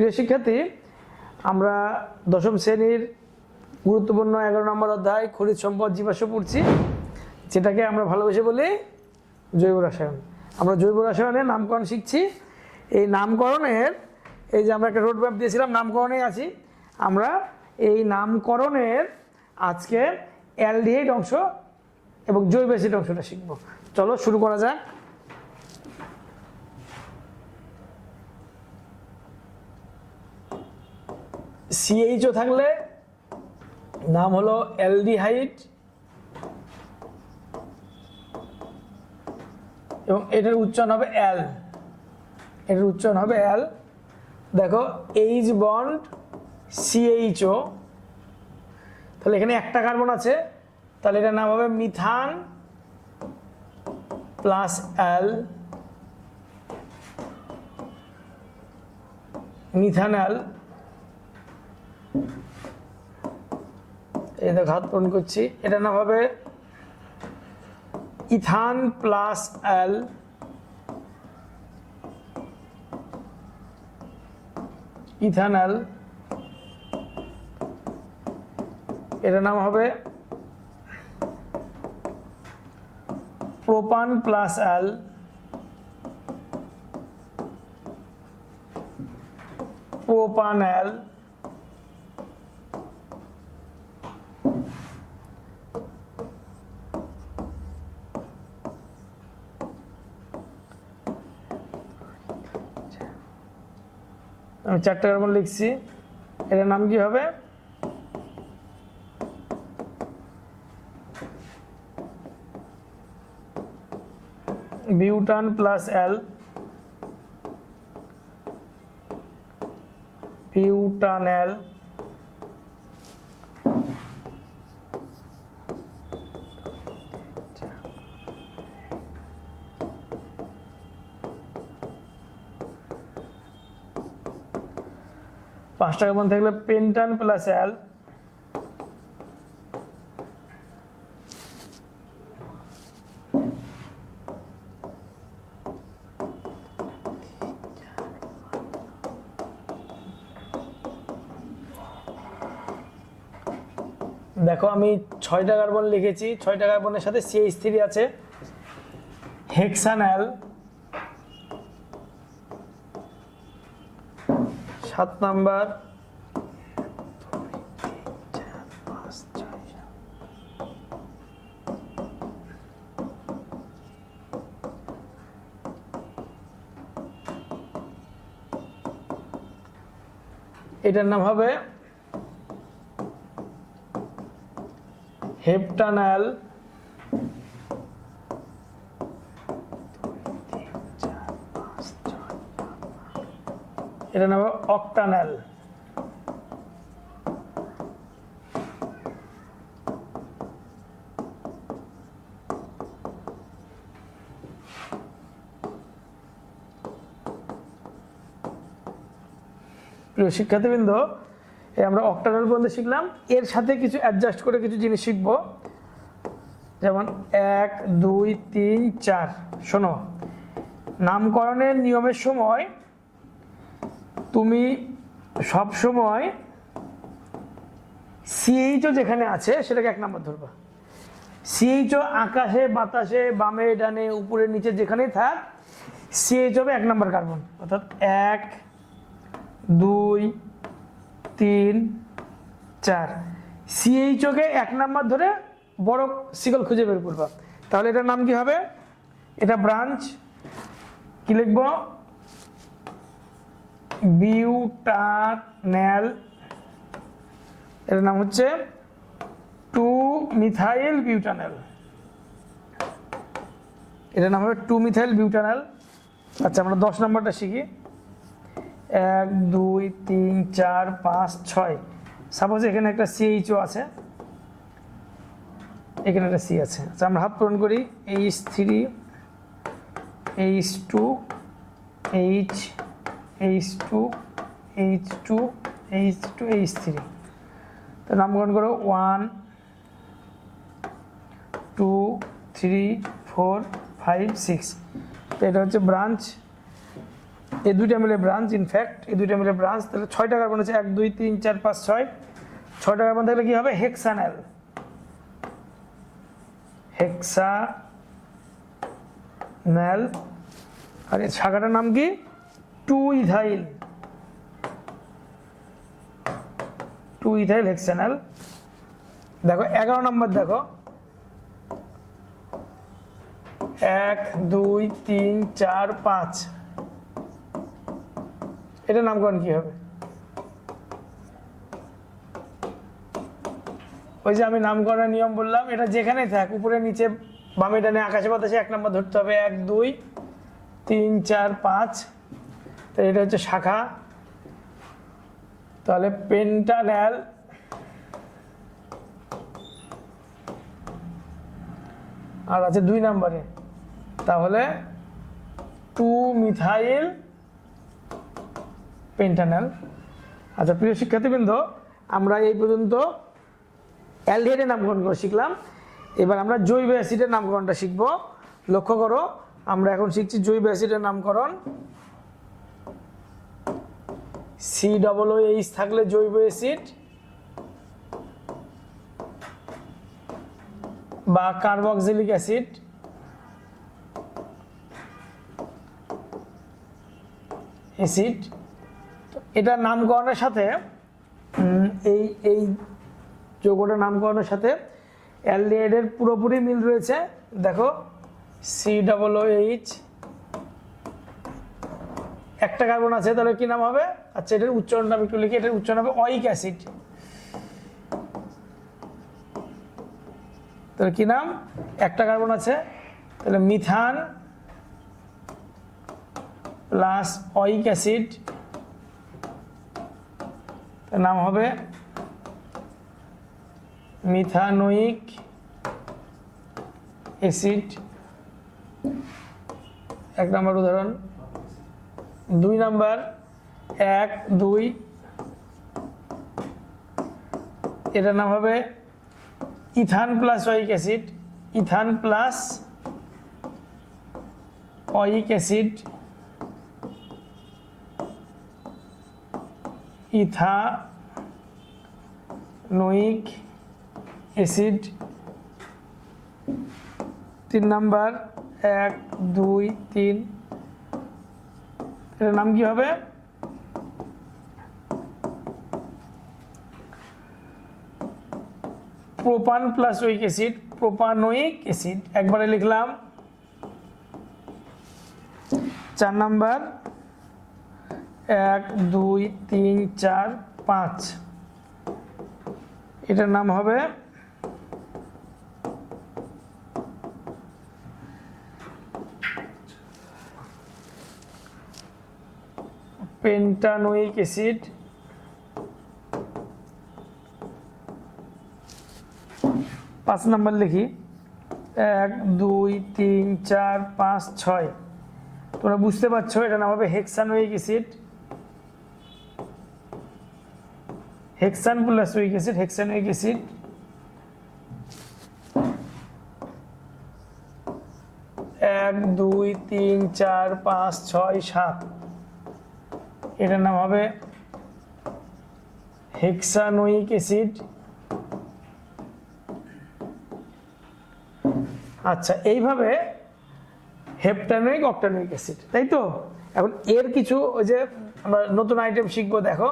প্রিয় শিক্ষার্থী, আমরা দশম শ্রেণির গুরুত্বপূর্ণ এগারো নম্বর অধ্যায় খনিজ সম্পদ জীবাশ্ম পড়ছি, যেটাকে আমরা ভালোবেসে বলি জৈব রসায়ন। আমরা জৈব রসায়নের নামকরণ শিখছি। এই নামকরণের, এই যে আমরা একটা রোড ম্যাপ দিয়েছিলাম নামকরণে আছি। আমরা এই নামকরণের আজকে অ্যালডিহাইড অংশ এবং জৈব অ্যাসিড অংশটা শিখব। চলো শুরু করা যাক। সিএইচও থাকলে নাম হলো অ্যালডিহাইড এবং এটার উচ্চারণ হবে অ্যাল। এটার উচ্চারণ হবে অ্যাল। দেখো এইচ বন্ড সিএইচও তাহলে এখানে একটা কার্বন আছে। তাহলে এটার নাম হবে মিথান প্লাস অ্যাল মিথানল এই দেখো, হাত পূরণ করছি। এটার নাম হবে ইথান প্লাস অ্যাল। ইথানল এটার নাম হবে প্রোপান প্লাস অ্যাল। প্রোপানল আমি চারটে কার্বন লিখছি। এটার নাম কি হবে? বিউটান প্লাস অ্যাল বিউটানল পাঁচটা কার্বন থাকলে পেন্টান প্লাস অ্যাল দেখো, আমি ছয়টা কার্বন লিখেছি। ছয়টা কার্বনের সাথে সিএইচ থ্রি আছে। হেক্সানাল সাত নাম্বার। এটার নাম হবে হেপটানাল এটা নাম অক্টানাল। প্রিয় শিক্ষার্থীবৃন্দ আমরা অক্টানাল পর্যন্ত শিখলাম। এর সাথে কিছু অ্যাডজাস্ট করে কিছু জিনিস শিখব। যেমন এক, দুই, তিন, চার। শোনো, নামকরণের নিয়মের সময় তুমি সব সময় সিএইচও যেখানে আছে, সেটাকে এক নাম্বার ধরবা। সিএইচও আকাশে, বাতাসে, বামে, ডানে, উপরে, নিচে, যেখানেই থাক সিএইচ হবে এক নাম্বার কার্বন। অর্থাৎ এক, দুই, তিন, চার। সিএইচওকে এক নাম্বার ধরে বড় সিগল খুঁজে বের করবা। তাহলে এটার নাম কি হবে? এটা ব্রাঞ্চ কি লিখব? বিউটানেল এর নাম হচ্ছে টু মিথাইল বিউটানেল। এটার নাম হবে টু মিথাইল বিউটানেল। আচ্ছা আমরা দশ নম্বরটা শিখি। এক, দুই, তিন, চার, পাঁচ, ছয়। সাপোজ এখানে একটা সিএইচও আছে। এখানে একটা সি আছে। আচ্ছা আমরা হাত পূরণ করি। H three H two H H two H two H two H three তো নামকরণ করো one two three four five six তো এটা হচ্ছে ব্রাঞ্চ এই দুইটা মিলে ব্রাঞ্চ ইনফ্যাক্ট এই দুইটা মিলে ব্রাঞ্চ তাহলে ছয়টা কার্বন আছে এক, দুই, তিন, চার, পাঁচ, ছয়। ছয়টা কার্বন থাকলে কি হবে? হেক্সানেল হেক্সা ন্যাল আর এই শাখাটার নাম কি? Two ethyl. Two ethyl hexanol দেখো, এগারো নম্বর দেখো। এক, দুই, তিন, চার, পাঁচ। এটা নামকরণ কি হবে? ওই যে আমি নামকরণের নিয়ম বললাম, এটা যেখানেই থাক, উপরে, নিচে, বামে, ডানে, আকাশে, বাতাসে এক নম্বর ধরতে হবে। এক, দুই, তিন, চার, পাঁচ। তো এটা হচ্ছে শাখা। তাহলে পেন্টান্যাল আর আছে দুই নাম্বারে। তাহলে টু মিথাইল পেন্টানাল। আচ্ছা প্রিয় শিক্ষার্থীবৃন্দ, আমরা এই পর্যন্ত অ্যালডিহাইডের নামকরণ করে শিখলাম। এবার আমরা জৈব অ্যাসিডের নামকরণটা শিখব। লক্ষ্য করো, আমরা এখন শিখছি জৈব অ্যাসিডের নামকরণ। সি ডবল এইচ থাকলে জৈব অ্যাসিড বা কার্বক্সিলিক অ্যাসিড। অ্যাসিড। এটা নামকরণের সাথে এই এই যৌগটার নামকরণের সাথে অ্যালডিহাইডের পুরোপুরি মিল রয়েছে। দেখো সি ডবল এইচ একটা কার্বন আছে, তাহলে কি নাম হবে? আচ্ছা এটার উচ্চারণ আমি একটু লিখি, এটার উচ্চারণ হবে অইক অ্যাসিড তাহলে কি নাম? একটা কার্বন আছে, তাহলে মিথান প্লাস অইক অ্যাসিড নাম হবে মিথানোইক অ্যাসিড এক নম্বর উদাহরণ, দুই নাম্বার এক, দুই। এটার নাম হবে ethane plus oic acid. Ethane plus oic acid. Ethanoic acid. তিন নাম্বার, এক, দুই, তিন। এটার নাম কি হবে? Propane plus oic acid propanoic acid একবারে লিখলাম। চার নাম্বার। এক, দুই, তিন, চার, পাঁচ। এটার নাম হবে পেন্টানোইক অ্যাসিড পাঁচ নাম্বার লিখি। এক, দুই, তিন, চার, পাঁচ, ছয়। তোমরা বুঝতে পারছ, এটা নাম হবে hexanoic acid hexane plus oic acid hexanoic acid এক, দুই, তিন, চার, পাঁচ, ছয়, সাত। এটার নাম হবে হেক্সানোইক অ্যাসিড আচ্ছা এইভাবে হেপটানোইক, অক্টানোইক অ্যাসিড, তাই তো? এখন এর কিছু ওই যে আমরা নতুন আইটেম শিখব, দেখো।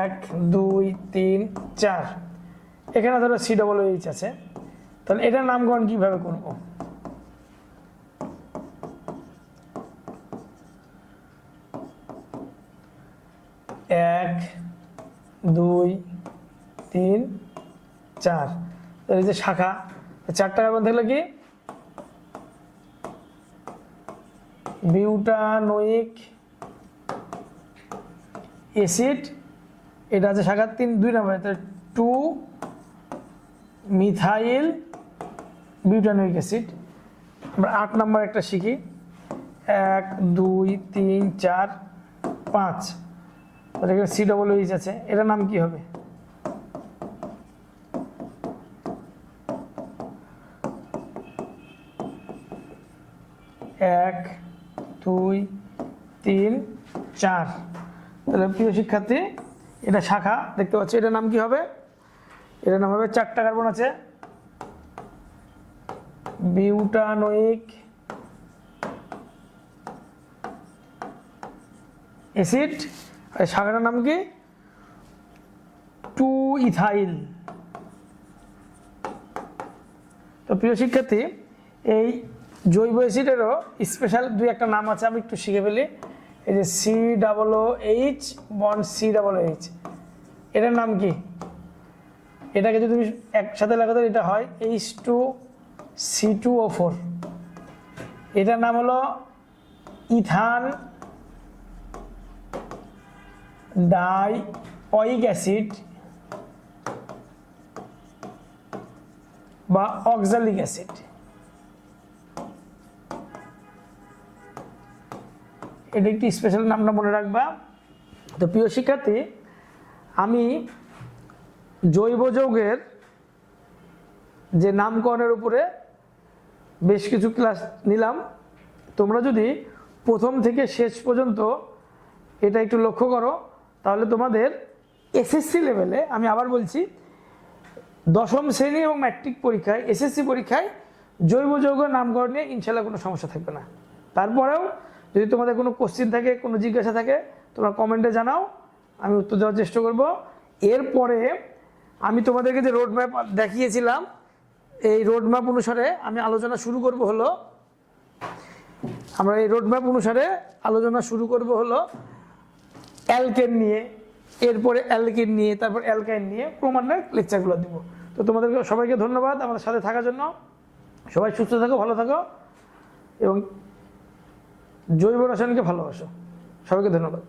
এক, দুই, তিন, চার। এখানে ধরো সি ডবল এইচ আছে। তাহলে এটার নামকরণ কীভাবে করব? এক, দুই, তিন, চার। এই যে শাখা চারটা কার্বন থাকলে কি? বিউটানোইক অ্যাসিড, এটা আছে শাখা তিন, দুই নম্বর টু মিথাইল বিউটানোইক অ্যাসিড। আমরা আট নম্বর একটা শিখি। এক, দুই, তিন, চার, পাঁচ। সি ডবল এইচ আছে। এটার নাম কি হবে? এক, দুই, তিন, চার। তাহলে প্রিয় শিক্ষার্থী, এটা শাখা, দেখতে পাচ্ছি, এটার নাম কি হবে? এটার নাম হবে চারটা কার্বন আছে। Butanoic acid. আর শাখাটার নাম কি? টু ইথাইল তো প্রিয় শিক্ষার্থী, এই জৈব অ্যাসিডেরও স্পেশাল দুই একটা নাম আছে, আমি একটু শিখে ফেলি। এই যে সি ডাবল ও এইচ বন সি ডাবল ও এইচ এটার নাম কি? এটাকে যদি তুমি একসাথে লাগাতে এটা হয় H two C two O four এটার নাম হলো ইথান ডাই অইক অ্যাসিড বা অক্সালিক অ্যাসিড। এটা একটি স্পেশাল নামটা মনে রাখবা। তো প্রিয় শিক্ষার্থী, আমি জৈব যৌগের যে নামকরণের উপরে বেশ কিছু ক্লাস নিলাম। তোমরা যদি প্রথম থেকে শেষ পর্যন্ত এটা একটু লক্ষ্য করো, তাহলে তোমাদের এসএসসি লেভেলে আমি আবার বলছি, দশম শ্রেণি এবং ম্যাট্রিক পরীক্ষায় এসএসসি পরীক্ষায় জৈব যৌগ নামকরণ নিয়ে ইনশাল্লাহ কোনো সমস্যা থাকবে না। তারপরেও যদি তোমাদের কোনো কোশ্চিন থাকে, কোনো জিজ্ঞাসা থাকে, তোমরা কমেন্টে জানাও, আমি উত্তর দেওয়ার চেষ্টা করব। এরপরে আমি তোমাদেরকে যে রোড ম্যাপ দেখিয়েছিলাম, এই রোড ম্যাপ অনুসারে আমি আলোচনা শুরু করব হলো, আমরা এই রোড ম্যাপ অনুসারে আলোচনা শুরু করব হলো অ্যালকেন নিয়ে, এরপরে অ্যালকিন নিয়ে, তারপর অ্যালকাইন নিয়ে ক্রমান্বয়ে লেকচারগুলো দিব। তো তোমাদেরকে সবাইকে ধন্যবাদ আমাদের সাথে থাকার জন্য। সবাই সুস্থ থাকো, ভালো থাকো, এবং জৈব রসায়নকে ভালোবাসো। সবাইকে ধন্যবাদ।